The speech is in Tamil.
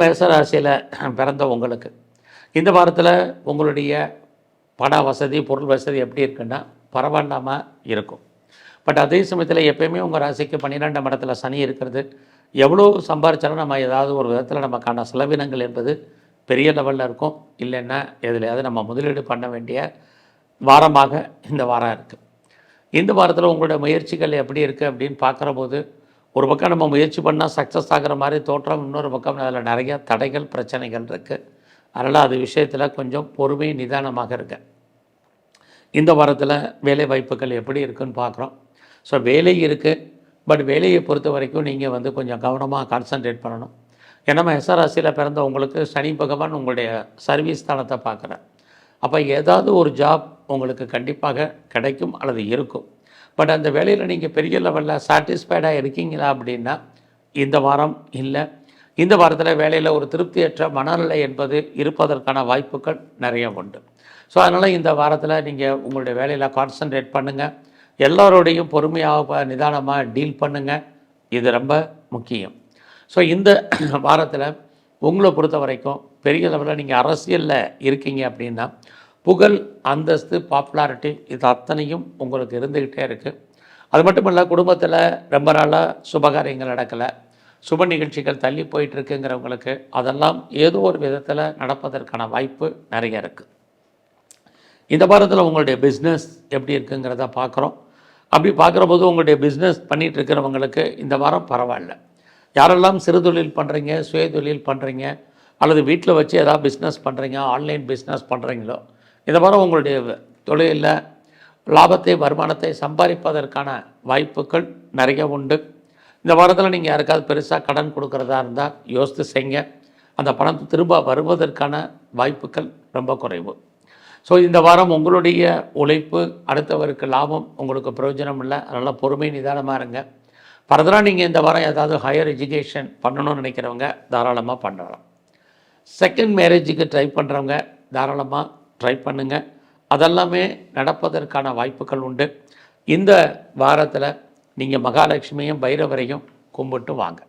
மேசராசியில் பிறந்த உங்களுக்கு. இந்த வாரத்தில் உங்களுடைய பண வசதி பொருள் வசதி எப்படி இருக்குன்னா பரவாயில்லாமல் இருக்கும். பட் அதே சமயத்தில் எப்பயுமே உங்கள் ராசிக்கு பன்னிரெண்டாம் இடத்துல சனி இருக்கிறது. எவ்வளோ சம்பாரிச்சாலும் நம்ம ஏதாவது ஒரு விதத்தில் நமக்கான செலவினங்கள் என்பது பெரிய லெவலில் இருக்கும். இல்லைன்னா எதுலையாவது நம்ம முதலீடு பண்ண வேண்டிய வாரமாக இந்த வாரம் இருக்குது இந்த வாரத்தில் உங்களுடைய முயற்சிகள் எப்படி இருக்குது அப்படின்னு பார்க்குற போது ஒரு பக்கம் நம்ம முயற்சி பண்ணால் சக்ஸஸ் ஆகிற மாதிரி தோற்றம் இன்னொரு பக்கம் அதில் நிறைய தடைகள் பிரச்சனைகள் இருக்குது அதனால் அது விஷயத்தில் கொஞ்சம் பொறுமை நிதானமாக இருக்கு இந்த வாரத்தில் வேலை வாய்ப்புகள் எப்படி இருக்குன்னு பார்க்குறோம் ஸோ வேலை இருக்குது பட் வேலையை பொறுத்த வரைக்கும் நீங்கள் வந்து கொஞ்சம் கவனமாக கான்சன்ட்ரேட் பண்ணணும். ஏன்னா நம்ம எஸ்ஆர் ராசியில் பிறந்த உங்களுக்கு சனி பகவான் உங்களுடைய சர்வீஸ் ஸ்தானத்தை பார்க்குறேன் அப்போ ஏதாவது ஒரு ஜாப் உங்களுக்கு கண்டிப்பாக கிடைக்கும் அல்லது இருக்கும். பட் அந்த வேலையில் நீங்கள் பெரிய லெவலில் சாட்டிஸ்ஃபைடாக இருக்கீங்களா அப்படின்னா இந்த வாரம் இல்லை. இந்த வாரத்தில் வேலையில் ஒரு திருப்தியற்ற மனநிலை என்பது இருப்பதற்கான வாய்ப்புகள் நிறைய உண்டு. ஸோ அதனால் இந்த வாரத்தில் நீங்கள் உங்களுடைய வேலையில் கான்சன்ட்ரேட் பண்ணுங்கள் எல்லோரோடையும் பொறுமையாக நிதானமாக டீல் பண்ணுங்கள் இது ரொம்ப முக்கியம். ஸோ இந்த வாரத்தில் உங்களை பொறுத்த வரைக்கும் பெரிய லெவலில் நீங்கள் அரசியலில் இருக்கீங்க அப்படின்னா புகழ் அந்தஸ்து பாப்புலாரிட்டி இது அத்தனையும் உங்களுக்கு இருந்துக்கிட்டே இருக்குது அது மட்டும் இல்லை குடும்பத்தில் ரொம்ப நாளாக சுபகாரியங்கள் நடக்கலை. சுப நிகழ்ச்சிகள் தள்ளி போயிட்டு இருக்குங்கிறவங்களுக்கு அதெல்லாம் ஏதோ ஒரு விதத்தில் நடப்பதற்கான வாய்ப்பு நிறைய இருக்குது இந்த வாரத்தில் உங்களுடைய பிஸ்னஸ் எப்படி இருக்குங்கிறத பார்க்குறோம் அப்படி பார்க்குற போது உங்களுடைய பிஸ்னஸ் பண்ணிகிட்டு இருக்கிறவங்களுக்கு இந்த வாரம் பரவாயில்ல. யாரெல்லாம் சிறுதொழில் பண்ணுறீங்க சுயதொழில் பண்ணுறீங்க அல்லது வீட்டில் வச்சு ஏதாவது பிஸ்னஸ் பண்ணுறீங்க ஆன்லைன் பிஸ்னஸ் பண்ணுறீங்களோ இந்த வாரம் உங்களுடைய தொழிலில் லாபத்தை வருமானத்தை சம்பாதிப்பதற்கான வாய்ப்புகள் நிறைய உண்டு. இந்த வாரத்தில் நீங்கள் யாருக்காவது பெருசாக கடன் கொடுக்குறதா இருந்தால் யோசித்து செய்யுங்க. அந்த பணம் திரும்ப வருவதற்கான வாய்ப்புகள் ரொம்ப குறைவு. ஸோ இந்த வாரம் உங்களுடைய உழைப்பு அடுத்தவருக்கு லாபம் உங்களுக்கு பிரயோஜனம் இல்லை. அதனால் பொறுமை நிதானமாக இருங்க. ஃபர்தராக நீங்கள் இந்த வாரம் ஏதாவது ஹையர் எஜுகேஷன் பண்ணணும்னு நினைக்கிறவங்க தாராளமாக பண்ணலாம். செகண்ட் மேரேஜுக்கு ட்ரை பண்ணுறவங்க தாராளமாக ட்ரை பண்ணுங்கள் அதெல்லாமே நடப்பதற்கான வாய்ப்புகள் உண்டு. இந்த வாரத்தில் நீங்கள் மகாலட்சுமியும் பைரவரையும் கும்பிட்டு வாங்க.